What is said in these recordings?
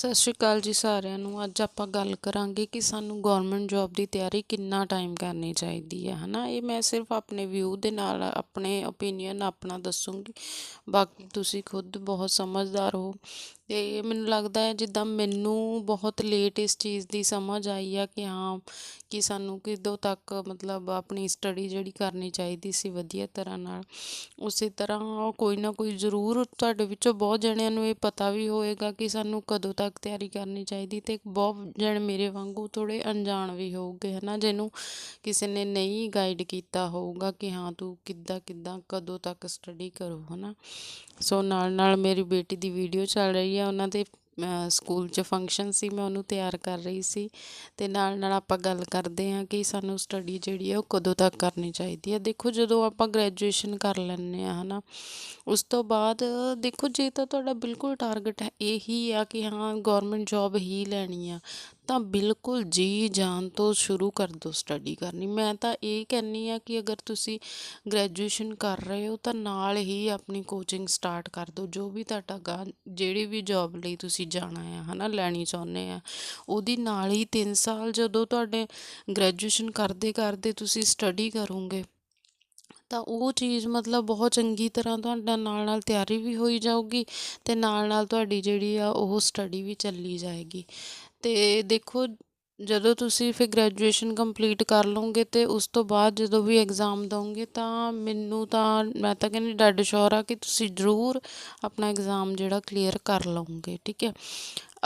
ਸਤਿ ਸ਼੍ਰੀ ਅਕਾਲ ਜੀ ਸਾਰਿਆਂ ਨੂੰ। ਅੱਜ ਆਪਾਂ ਗੱਲ ਕਰਾਂਗੇ ਕਿ ਸਾਨੂੰ ਗਵਰਨਮੈਂਟ ਜੌਬ ਦੀ ਤਿਆਰੀ ਕਿੰਨਾ ਟਾਈਮ ਕਰਨੀ ਚਾਹੀਦੀ ਹੈ, ਹਨਾ? ਇਹ ਮੈਂ ਸਿਰਫ ਆਪਣੇ ਵਿਊ ਦੇ ਨਾਲ, ਆਪਣੇ ਓਪੀਨੀਅਨ ਆਪਣਾ ਦੱਸੂੰਗੀ। ਬਾਕੀ ਤੁਸੀਂ ਖੁਦ ਬਹੁਤ ਸਮਝਦਾਰ ਹੋ। ਅਤੇ ਮੈਨੂੰ ਲੱਗਦਾ ਹੈ ਜਿੱਦਾਂ ਮੈਨੂੰ ਬਹੁਤ ਲੇਟ ਇਸ ਚੀਜ਼ ਦੀ ਸਮਝ ਆਈ ਆ ਕਿ ਹਾਂ, ਕਿ ਸਾਨੂੰ ਕਿਦੋਂ ਤੱਕ ਮਤਲਬ ਆਪਣੀ ਸਟੱਡੀ ਜਿਹੜੀ ਕਰਨੀ ਚਾਹੀਦੀ ਸੀ ਵਧੀਆ ਤਰ੍ਹਾਂ ਨਾਲ। ਉਸੇ ਤਰ੍ਹਾਂ ਕੋਈ ਨਾ ਕੋਈ ਜ਼ਰੂਰ ਤੁਹਾਡੇ ਵਿੱਚੋਂ ਬਹੁਤ ਜਣਿਆਂ ਨੂੰ ਇਹ ਪਤਾ ਵੀ ਹੋਏਗਾ ਕਿ ਸਾਨੂੰ ਕਦੋਂ ਤੱਕ ਤਿਆਰੀ ਕਰਨੀ ਚਾਹੀਦੀ ਅਤੇ ਬਹੁਤ ਜਣ ਮੇਰੇ ਵਾਂਗੂ ਥੋੜ੍ਹੇ ਅਣਜਾਣ ਵੀ ਹੋਊਗੇ ਹੈ ਨਾ ਜਿਹਨੂੰ ਕਿਸੇ ਨੇ ਨਹੀਂ ਗਾਈਡ ਕੀਤਾ ਹੋਊਗਾ ਕਿ ਹਾਂ, ਤੂੰ ਕਿੱਦਾਂ ਕਿੱਦਾਂ ਕਦੋਂ ਤੱਕ ਸਟੱਡੀ ਕਰੋ ਹੈ ਨਾ ਸੋ ਨਾਲ ਨਾਲ ਮੇਰੀ ਬੇਟੀ ਦੀ ਵੀਡੀਓ ਚੱਲ ਰਹੀ ਹੈ ਆ ਉਹਨਾਂ ਦੇ ਸਕੂਲ 'ਚ ਫੰਕਸ਼ਨ ਸੀ, ਮੈਂ ਉਹਨੂੰ ਤਿਆਰ ਕਰ ਰਹੀ ਸੀ। ਅਤੇ ਨਾਲ ਨਾਲ ਆਪਾਂ ਗੱਲ ਕਰਦੇ ਹਾਂ ਕਿ ਸਾਨੂੰ ਸਟੱਡੀ ਜਿਹੜੀ ਹੈ ਉਹ ਕਦੋਂ ਤੱਕ ਕਰਨੀ ਚਾਹੀਦੀ ਹੈ। ਦੇਖੋ ਜਦੋਂ ਆਪਾਂ ਗ੍ਰੈਜੂਏਸ਼ਨ ਕਰ ਲੈਂਦੇ ਹਾਂ ਹੈ ਨਾ ਉਸ ਤੋਂ ਬਾਅਦ ਦੇਖੋ ਜੇ ਤਾਂ ਤੁਹਾਡਾ ਬਿਲਕੁਲ ਟਾਰਗੇਟ ਇਹੀ ਆ ਕਿ ਹਾਂ ਗੌਰਮੈਂਟ ਜੌਬ ਹੀ ਲੈਣੀ ਆ। ਤਾਂ ਬਿਲਕੁਲ ਜੀ ਜਾਨ ਤੋਂ ਸ਼ੁਰੂ ਕਰ ਦਿਓ ਸਟੱਡੀ ਕਰਨੀ। ਮੈਂ ਤਾਂ ਇਹ ਕਹਿੰਨੀ ਆ ਕਿ ਅਗਰ ਤੁਸੀਂ ਗ੍ਰੈਜੂਏਸ਼ਨ ਕਰ ਰਹੇ ਹੋ ਤਾਂ ਨਾਲ ਹੀ ਆਪਣੀ ਕੋਚਿੰਗ ਸਟਾਰਟ ਕਰ ਦਿਓ। ਜੋ ਵੀ ਤੁਹਾਡਾ ਗਾ, ਜਿਹੜੀ ਵੀ ਜੌਬ ਲਈ ਤੁਸੀਂ ਜਾਣਾ ਆ, ਹਨਾ, ਲੈਣੀ ਚਾਹੁੰਦੇ ਆ, ਉਹਦੀ ਨਾਲ ਹੀ 3 ਸਾਲ ਜਦੋਂ ਤੁਹਾਡੇ ਗ੍ਰੈਜੂਏਸ਼ਨ ਕਰਦੇ ਕਰਦੇ ਤੁਸੀਂ ਸਟੱਡੀ ਕਰੋਗੇ, ਤਾਂ ਉਹ ਚੀਜ਼ ਮਤਲਬ ਬਹੁਤ ਚੰਗੀ ਤਰ੍ਹਾਂ ਤੁਹਾਡਾ ਨਾਲ ਨਾਲ ਤਿਆਰੀ ਵੀ ਹੋਈ ਜਾਊਗੀ ਤੇ ਨਾਲ ਨਾਲ ਤੁਹਾਡੀ ਜਿਹੜੀ ਆ ਉਹ ਸਟੱਡੀ ਵੀ ਚੱਲੀ ਜਾਏਗੀ। ਅਤੇ ਦੇਖੋ, ਜਦੋਂ ਤੁਸੀਂ ਫਿਰ ਗ੍ਰੈਜੂਏਸ਼ਨ ਕੰਪਲੀਟ ਕਰ ਲਉਂਗੇ ਤੇ ਉਸ ਤੋਂ ਬਾਅਦ ਜਦੋਂ ਵੀ ਐਗਜ਼ਾਮ ਦਉਂਗੇ ਤਾਂ ਮੈਨੂੰ ਤਾਂ, ਮੈਂ ਤਾਂ ਕਹਿੰਦੀ ਡੈਡ ਸ਼ੋਰ ਆ ਕਿ ਤੁਸੀਂ ਜ਼ਰੂਰ ਆਪਣਾ ਐਗਜ਼ਾਮ ਜਿਹੜਾ ਕਲੀਅਰ ਕਰ ਲਉਂਗੇ ਠੀਕ ਹੈ।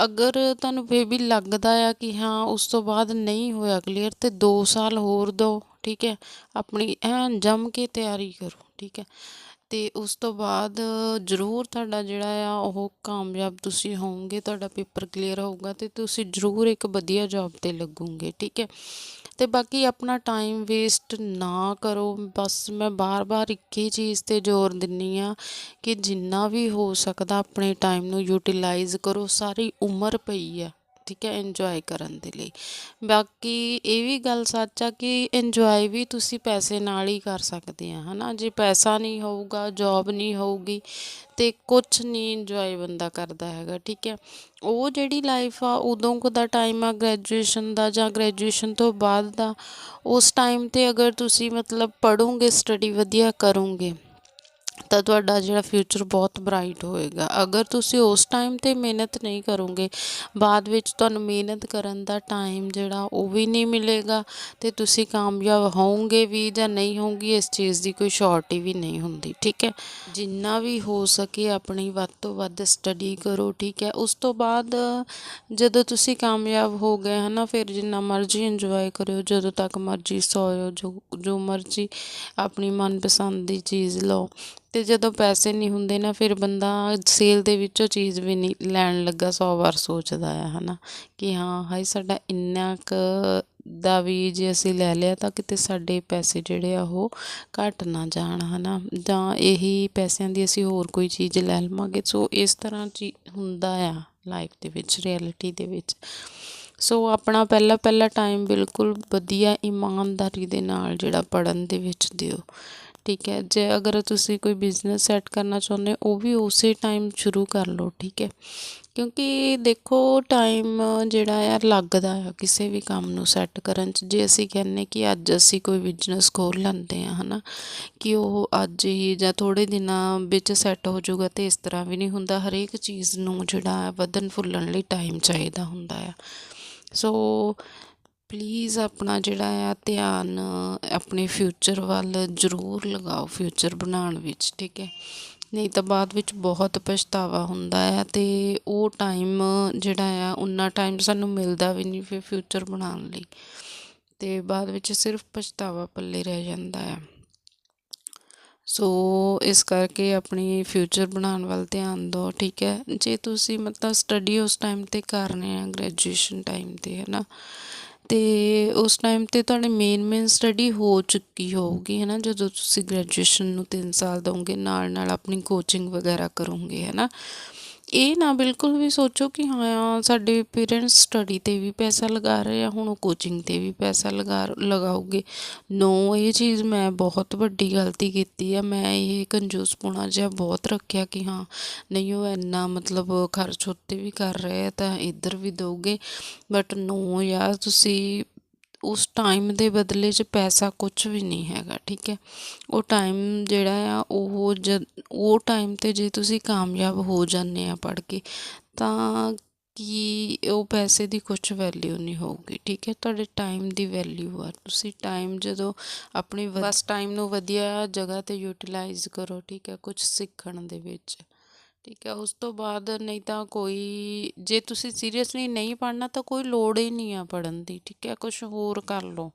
ਅਗਰ ਤੁਹਾਨੂੰ ਫੇਰ ਵੀ ਲੱਗਦਾ ਆ ਕਿ ਹਾਂ, ਉਸ ਤੋਂ ਬਾਅਦ ਨਹੀਂ ਹੋਇਆ ਕਲੀਅਰ ਤੇ 2 ਸਾਲ ਹੋਰ ਦਿਓ, ਠੀਕ ਹੈ। ਆਪਣੀ ਐਨ ਜੰਮ ਕੇ ਤਿਆਰੀ ਕਰੋ, ਠੀਕ ਹੈ। ਤੇ ਉਸ ਤੋਂ ਬਾਅਦ ਜ਼ਰੂਰ ਤੁਹਾਡਾ ਜਿਹੜਾ ਆ, ਉਹ ਕਾਮਯਾਬ ਤੁਸੀਂ ਹੋਵੋਗੇ, ਤੁਹਾਡਾ ਪੇਪਰ ਕਲੀਅਰ ਹੋਊਗਾ ਅਤੇ ਤੁਸੀਂ ਜ਼ਰੂਰ ਇੱਕ ਵਧੀਆ ਜੌਬ ਤੇ ਲੱਗੋਗੇ, ਠੀਕ ਹੈ? ਅਤੇ ਬਾਕੀ ਆਪਣਾ ਟਾਈਮ ਵੇਸਟ ਨਾ ਕਰੋ, ਬਸ ਮੈਂ ਬਾਰ-ਬਾਰ ਇੱਕ ਹੀ ਚੀਜ਼ ਤੇ ਜ਼ੋਰ ਦਿੰਨੀ ਆ ਕਿ ਜਿੰਨਾ ਵੀ ਹੋ ਸਕਦਾ ਆਪਣੇ ਟਾਈਮ ਨੂੰ ਯੂਟੀਲਾਈਜ਼ ਕਰੋ, ਸਾਰੀ ਉਮਰ ਪਈ ਆ। ਠੀਕ ਹੈ ਇੰਜੋਏ ਕਰਨ ਦੇ ਲਈ। ਬਾਕੀ ਇਹ ਵੀ ਗੱਲ ਸੱਚ ਆ ਕਿ ਇੰਜੋਏ ਵੀ ਤੁਸੀਂ ਪੈਸੇ ਨਾਲ ਹੀ ਕਰ ਸਕਦੇ ਆ, ਹਨਾ। ਜੇ ਪੈਸਾ ਨਹੀਂ ਹੋਊਗਾ ਜੌਬ ਨਹੀਂ ਹੋਊਗੀ, ਤੇ ਕੁਝ ਨਹੀਂ ਇੰਜੋਏ ਬੰਦਾ ਕਰਦਾ ਹੈਗਾ, ਠੀਕ ਹੈ। ਉਹ ਜਿਹੜੀ ਲਾਈਫ ਆ, ਉਦੋਂ ਕੋ ਦਾ ਟਾਈਮ ਆ ਗ੍ਰੈਜੂਏਸ਼ਨ ਦਾ ਜਾਂ ਗ੍ਰੈਜੂਏਸ਼ਨ ਤੋਂ ਬਾਅਦ ਦਾ, ਉਸ ਟਾਈਮ ਤੇ ਅਗਰ ਤੁਸੀਂ ਮਤਲਬ ਪੜੋਗੇ ਸਟੱਡੀ ਵਧੀਆ ਕਰੋਗੇ ਤਾਂ ਤੁਹਾਡਾ ਜਿਹੜਾ ਫਿਊਚਰ ਬਹੁਤ ਬ੍ਰਾਈਟ ਹੋਏਗਾ। ਅਗਰ ਤੁਸੀਂ ਉਸ ਟਾਈਮ 'ਤੇ ਮਿਹਨਤ ਨਹੀਂ ਕਰੋਗੇ, ਬਾਅਦ ਵਿੱਚ ਤੁਹਾਨੂੰ ਮਿਹਨਤ ਕਰਨ ਦਾ ਟਾਈਮ ਜਿਹੜਾ, ਉਹ ਵੀ ਨਹੀਂ ਮਿਲੇਗਾ ਤੇ ਤੁਸੀਂ ਕਾਮਯਾਬ ਹੋਵੋਗੇ ਵੀ ਜਾਂ ਨਹੀਂ ਹੋਵੋਗੇ, ਇਸ ਚੀਜ਼ ਦੀ ਕੋਈ ਸ਼ੋਰਟੀ ਵੀ ਨਹੀਂ ਹੁੰਦੀ, ਠੀਕ ਹੈ? ਜਿੰਨਾ ਵੀ ਹੋ ਸਕੇ ਆਪਣੀ ਵੱਧ ਤੋਂ ਵੱਧ ਸਟੱਡੀ ਕਰੋ, ਠੀਕ ਹੈ? ਉਸ ਤੋਂ ਬਾਅਦ ਜਦੋਂ ਤੁਸੀਂ ਕਾਮਯਾਬ ਹੋ ਗਏ, ਹਨਾ, ਫਿਰ ਜਿੰਨਾ ਮਰਜ਼ੀ ਇੰਜੋਏ ਕਰਿਓ, ਜਦੋਂ ਤੱਕ ਮਰਜ਼ੀ ਸੋਇਓ ਜੋ ਜੋ ਮਰਜ਼ੀ ਆਪਣੀ ਮਨਪਸੰਦ ਦੀ ਚੀਜ਼ ਲਓ। ਅਤੇ ਜਦੋਂ ਪੈਸੇ ਨਹੀਂ ਹੁੰਦੇ ਨਾ, ਫਿਰ ਬੰਦਾ ਸੇਲ ਦੇ ਵਿੱਚੋਂ ਚੀਜ਼ ਵੀ ਨਹੀਂ ਲੈਣ ਲੱਗਾ, ਸੌ ਵਾਰ ਸੋਚਦਾ ਆ ਹੈ ਨਾ ਕਿ ਹਾਂ, ਹਾਏ, ਸਾਡਾ ਇੰਨਾ ਕੁ ਦਾ ਵੀ ਜੇ ਅਸੀਂ ਲੈ ਲਿਆ ਤਾਂ ਕਿਤੇ ਸਾਡੇ ਪੈਸੇ ਜਿਹੜੇ ਆ ਉਹ ਘਟ ਨਾ ਜਾਣ, ਹਨਾ। ਜਾਂ ਇਹੀ ਪੈਸਿਆਂ ਦੀ ਅਸੀਂ ਹੋਰ ਕੋਈ ਚੀਜ਼ ਲੈ ਲਵਾਂਗੇ। ਸੋ ਇਸ ਤਰ੍ਹਾਂ ਚੀ ਹੁੰਦਾ ਆ ਲਾਈਫ ਦੇ ਵਿੱਚ ਰਿਐਲਿਟੀ ਦੇ ਵਿੱਚ। ਸੋ ਆਪਣਾ ਪਹਿਲਾ ਪਹਿਲਾ ਟਾਈਮ ਬਿਲਕੁਲ ਵਧੀਆ, ਇਮਾਨਦਾਰੀ ਦੇ ਨਾਲ ਜਿਹੜਾ ਪੜਨ ਦੇ ਵਿੱਚ ਦਿਓ। ਠੀਕ ਹੈ, ਜੇ ਅਗਰ ਤੁਸੀਂ ਕੋਈ ਬਿਜ਼ਨਸ ਸੈੱਟ ਕਰਨਾ ਚਾਹੁੰਦੇ ਉਹ ਵੀ ਉਸੇ ਟਾਈਮ ਸ਼ੁਰੂ ਕਰ ਲਓ, ਠੀਕ ਹੈ। ਕਿਉਂਕਿ ਦੇਖੋ ਟਾਈਮ ਜਿਹੜਾ ਆ ਲੱਗਦਾ ਆ ਕਿਸੇ ਵੀ ਕੰਮ ਨੂੰ ਸੈੱਟ ਕਰਨ 'ਚ। ਜੇ ਅਸੀਂ ਕਹਿੰਨੇ ਕਿ ਅੱਜ ਅਸੀਂ ਕੋਈ ਬਿਜ਼ਨਸ ਖੋਲ ਲੈਂਦੇ ਆ ਹਨਾ, ਕਿ ਉਹ ਅੱਜ ਹੀ ਜਾਂ ਥੋੜੇ ਦਿਨਾਂ ਵਿੱਚ ਸੈੱਟ ਹੋ ਜਾਊਗਾ ਤੇ ਇਸ ਤਰ੍ਹਾਂ ਵੀ ਨਹੀਂ ਹੁੰਦਾ। ਹਰੇਕ ਚੀਜ਼ ਨੂੰ ਜਿਹੜਾ ਵਧਣ ਫੁੱਲਣ ਲਈ ਟਾਈਮ ਚਾਹੀਦਾ ਹੁੰਦਾ ਆ। ਸੋ ਪਲੀਜ਼ ਆਪਣਾ ਜਿਹੜਾ ਆ ਧਿਆਨ ਆਪਣੇ ਫਿਊਚਰ ਵੱਲ ਜ਼ਰੂਰ ਲਗਾਓ ਫਿਊਚਰ ਬਣਾਉਣ ਵਿੱਚ, ਠੀਕ ਹੈ? ਨਹੀਂ ਤਾਂ ਬਾਅਦ ਵਿੱਚ ਬਹੁਤ ਪਛਤਾਵਾ ਹੁੰਦਾ ਆ ਅਤੇ ਉਹ ਟਾਈਮ ਜਿਹੜਾ ਆ, ਉਨਾ ਟਾਈਮ ਸਾਨੂੰ ਮਿਲਦਾ ਵੀ ਨਹੀਂ ਫਿਰ ਫਿਊਚਰ ਬਣਾਉਣ ਲਈ। ਅਤੇ ਬਾਅਦ ਵਿੱਚ ਸਿਰਫ ਪਛਤਾਵਾ ਪੱਲੇ ਰਹਿ ਜਾਂਦਾ ਆ ਸੋ ਇਸ ਕਰਕੇ ਆਪਣੀ ਫਿਊਚਰ ਬਣਾਉਣ ਵੱਲ ਧਿਆਨ ਦਿਓ, ਠੀਕ ਹੈ? ਜੇ ਤੁਸੀਂ ਮਤਲਬ ਸਟੱਡੀ ਉਸ ਟਾਈਮ ਤੇ ਕਰ ਰਹੇ ਆ ਗ੍ਰੈਜੂਏਸ਼ਨ ਟਾਈਮ ਤੇ, ਹੈ ਨਾ? ਤੇ ਉਸ ਟਾਈਮ ਤੇ ਤੁਹਾਡੀ ਮੇਨ ਮੇਨ ਸਟੱਡੀ ਹੋ ਚੁੱਕੀ ਹੋਊਗੀ ਹੈ ਨਾ ਜਦੋਂ ਤੁਸੀਂ ਗ੍ਰੈਜੂਏਸ਼ਨ ਨੂੰ 3 ਸਾਲ ਦੋਗੇ ਨਾਲ ਨਾਲ ਆਪਣੀ ਕੋਚਿੰਗ ਵਗੈਰਾ ਕਰੋਗੇ ਹੈ ਨਾ ਇਹ ਨਾ ਬਿਲਕੁਲ ਵੀ ਸੋਚੋ ਕਿ ਹਾਂ, ਸਾਡੇ ਪੇਰੈਂਟਸ ਸਟੱਡੀ 'ਤੇ ਵੀ ਪੈਸਾ ਲਗਾ ਰਹੇ ਆ, ਹੁਣ ਉਹ ਕੋਚਿੰਗ 'ਤੇ ਵੀ ਪੈਸਾ ਲਗਾ ਲਗਾਓਗੇ ਨੋ ਇਹ ਚੀਜ਼ ਮੈਂ ਬਹੁਤ ਵੱਡੀ ਗਲਤੀ ਕੀਤੀ ਆ। ਮੈਂ ਇਹ ਕੰਜੂਸਪੁਣਾ ਜਿਹਾ ਬਹੁਤ ਰੱਖਿਆ ਕਿ ਹਾਂ, ਨਹੀਂ ਉਹ ਇੰਨਾ ਮਤਲਬ ਖਰਚ ਉੱਤੇ ਵੀ ਕਰ ਰਹੇ ਆ, ਤਾਂ ਇੱਧਰ ਵੀ ਦੋਗੇ। ਬਟ ਨੋ ਯਾਰ, ਤੁਸੀਂ ਉਸ ਟਾਈਮ ਦੇ ਬਦਲੇ 'ਚ ਪੈਸਾ ਕੁਝ ਵੀ ਨਹੀਂ ਹੈਗਾ, ਠੀਕ ਹੈ? ਉਹ ਟਾਈਮ ਜਿਹੜਾ ਆ, ਉਹ ਜਦ ਉਹ ਟਾਈਮ 'ਤੇ ਜੇ ਤੁਸੀਂ ਕਾਮਯਾਬ ਹੋ ਜਾਂਦੇ ਆ ਪੜ੍ਹ ਕੇ, ਤਾਂ ਕਿ ਉਹ ਪੈਸੇ ਦੀ ਕੁਝ ਵੈਲਿਊ ਨਹੀਂ ਹੋਊਗੀ, ਠੀਕ ਹੈ? ਤੁਹਾਡੇ ਟਾਈਮ ਦੀ ਵੈਲਿਊ ਆ। ਤੁਸੀਂ ਟਾਈਮ ਜਦੋਂ ਆਪਣੀ ਬਸ ਟਾਈਮ ਨੂੰ ਵਧੀਆ ਜਗ੍ਹਾ 'ਤੇ ਯੂਟਿਲਾਈਜ਼ ਕਰੋ, ਠੀਕ ਹੈ? ਕੁਝ ਸਿੱਖਣ ਦੇ ਵਿੱਚ। ਠੀਕ ਹੈ, ਉਸ ਤੋਂ ਬਾਅਦ ਨਹੀਂ ਤਾਂ ਕੋਈ, ਜੇ ਤੁਸੀਂ ਸੀਰੀਅਸਲੀ ਨਹੀਂ ਪੜ੍ਹਨਾ ਤਾਂ ਕੋਈ ਲੋੜ ਹੀ ਨਹੀਂ ਆ ਪੜ੍ਹਨ ਦੀ, ਠੀਕ ਹੈ ਕੁਝ ਹੋਰ ਕਰ ਲਓ,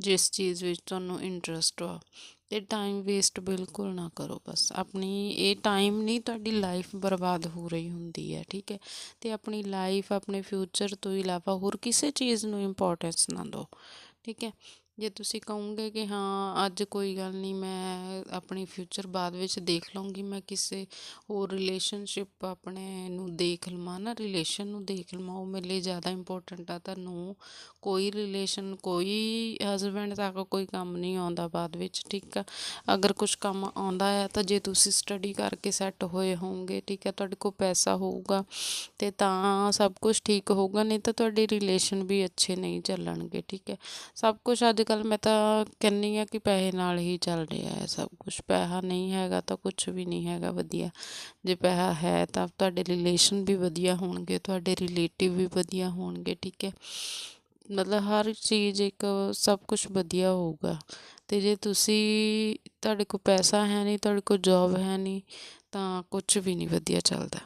ਜਿਸ ਚੀਜ਼ ਵਿੱਚ ਤੁਹਾਨੂੰ ਇੰਟਰਸਟ ਆ, ਤੇ ਟਾਈਮ ਵੇਸਟ ਬਿਲਕੁਲ ਨਾ ਕਰੋ ਬਸ, ਆਪਣੀ ਇਹ ਟਾਈਮ ਨਹੀਂ ਤੁਹਾਡੀ ਲਾਈਫ ਬਰਬਾਦ ਹੋ ਰਹੀ ਹੁੰਦੀ ਹੈ, ਠੀਕ ਹੈ, ਤੇ ਆਪਣੀ ਲਾਈਫ ਆਪਣੇ ਫਿਊਚਰ ਤੋਂ ਇਲਾਵਾ ਹੋਰ ਕਿਸੇ ਚੀਜ਼ ਨੂੰ ਇੰਪੋਰਟੈਂਸ ਨਾ ਦਿਓ, ਠੀਕ ਹੈ ਜੇ ਤੁਸੀਂ ਕਹੋਗੇ ਕਿ ਹਾਂ, ਅੱਜ ਕੋਈ ਗੱਲ ਨਹੀਂ, ਮੈਂ ਆਪਣੀ ਫਿਊਚਰ ਬਾਅਦ ਵਿੱਚ ਦੇਖ ਲਵਾਂਗੀ ਮੈਂ ਕਿਸੇ ਹੋਰ ਰਿਲੇਸ਼ਨਸ਼ਿਪ ਆਪਣੇ ਨੂੰ ਦੇਖ ਲਵਾਂ, ਨਾ ਰਿਲੇਸ਼ਨ ਨੂੰ ਦੇਖ ਲਵਾਂ, ਉਹ ਮੇਰੇ ਲਈ ਜ਼ਿਆਦਾ ਇੰਪੋਰਟੈਂਟ ਆ, ਤੁਹਾਨੂੰ ਕੋਈ ਰਿਲੇਸ਼ਨ ਕੋਈ ਹਸਬੈਂਡ ਤੱਕ ਕੋਈ ਕੰਮ ਨਹੀਂ ਆਉਂਦਾ ਬਾਅਦ ਵਿੱਚ, ਠੀਕ ਆ? ਅਗਰ ਕੁਝ ਕੰਮ ਆਉਂਦਾ ਹੈ ਤਾਂ ਜੇ ਤੁਸੀਂ ਸਟੱਡੀ ਕਰਕੇ ਸੈੱਟ ਹੋਏ ਹੋਵੋਗੇ, ਠੀਕ ਹੈ ਤੁਹਾਡੇ ਕੋਲ ਪੈਸਾ ਹੋਊਗਾ, ਤੇ ਤਾਂ ਸਭ ਕੁਝ ਠੀਕ ਹੋਊਗਾ, ਨਹੀਂ ਤਾਂ ਤੁਹਾਡੇ ਰਿਲੇਸ਼ਨ ਵੀ ਅੱਛੇ ਨਹੀਂ ਚੱਲਣਗੇ, ਠੀਕ ਹੈ ਸਭ ਕੁਝ ਅੱਜ ਕੱਲ੍ਹ ਮੈਂ ਤਾਂ ਕਹਿੰਦੀ ਹਾਂ ਕਿ ਪੈਸੇ ਨਾਲ ਹੀ ਚੱਲ ਰਿਹਾ ਹੈ ਸਭ ਕੁਛ। ਪੈਸਾ ਨਹੀਂ ਹੈਗਾ ਤਾਂ ਕੁਛ ਵੀ ਨਹੀਂ ਹੈਗਾ ਵਧੀਆ। ਜੇ ਪੈਸਾ ਹੈ ਤਾਂ ਤੁਹਾਡੇ ਰਿਲੇਸ਼ਨ ਵੀ ਵਧੀਆ ਹੋਣਗੇ, ਤੁਹਾਡੇ ਰਿਲੇਟਿਵ ਵੀ ਵਧੀਆ ਹੋਣਗੇ, ਠੀਕ ਹੈ। ਮਤਲਬ ਹਰ ਚੀਜ਼ ਇੱਕ ਸਭ ਕੁਝ ਵਧੀਆ ਹੋਊਗਾ। ਅਤੇ ਜੇ ਤੁਸੀਂ, ਤੁਹਾਡੇ ਕੋਲ ਪੈਸਾ ਹੈ ਨਹੀਂ, ਤੁਹਾਡੇ ਕੋਲ ਜੋਬ ਹੈ ਨਹੀਂ, ਤਾਂ ਕੁਝ ਵੀ ਨਹੀਂ ਵਧੀਆ ਚੱਲਦਾ।